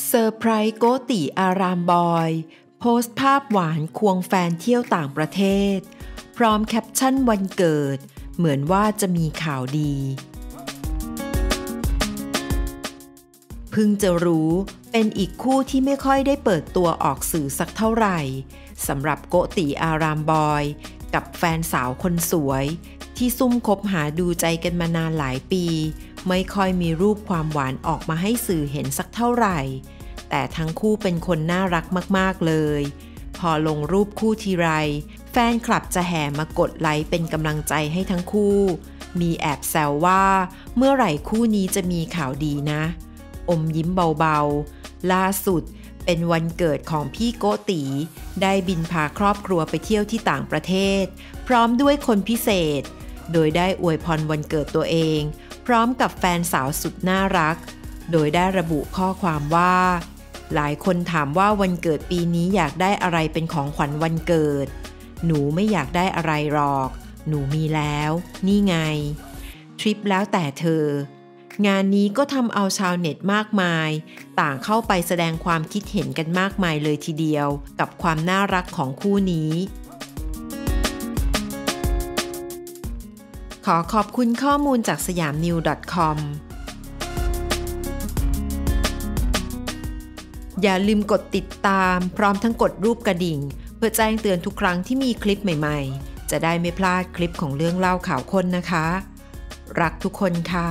เซอร์ไพรส์โกติอารามบอย โพสต์ภาพหวานควงแฟนเที่ยวต่างประเทศ พร้อมแคปชั่นวันเกิด เหมือนว่าจะมีข่าวดีเพิ่งจะรู้เป็นอีกคู่ที่ไม่ค่อยได้เปิดตัวออกสื่อสักเท่าไหร่สำหรับโกติอารามบอย กับแฟนสาวคนสวย ที่ซุ่มคบหาดูใจกันมานานหลายปี ไม่ค่อยมีรูปความหวานออกมาให้สื่อเห็นสักเท่าไหร่ แต่ทั้งคู่เป็นคนน่ารักมากๆเลย พอลงรูปคู่ทีไร แฟนคลับจะแห่มากดไลค์เป็นกำลังใจให้ทั้งคู่ มีแอบแซวว่า เมื่อไหร่คู่นี้จะมีข่าวดีนะ อมยิ้มเบาๆ ล่าสุดเป็นวันเกิดของพี่โกตี ได้บินพาครอบครัวไปเที่ยวที่ต่างประเทศ พร้อมด้วยคนพิเศษ โดยได้อวยพรวันเกิดตัวเอง พร้อมกับแฟนสาวสุดน่ารัก โดยได้ระบุข้อความว่า หลายคนถามว่าวันเกิดปีนี้อยากได้อะไรเป็นของขวัญวันเกิด หนูไม่อยากได้อะไรหรอก หนูมีแล้ว นี่ไง ทริปแล้วแต่เธอ งานนี้ก็ทำเอาชาวเน็ตมากมาย ต่างเข้าไปแสดงความคิดเห็นกันมากมายเลยทีเดียว กับความน่ารักของคู่นี้ ขอขอบคุณข้อมูลจากสยามนิว .com อย่าลืมกดติดตามพร้อมทั้งกดรูปกระดิ่ง เพื่อแจ้งเตือนทุกครั้งที่มีคลิปใหม่ๆ จะได้ไม่พลาดคลิปของเรื่องเล่าข่าวคนนะคะ รักทุกคนค่ะ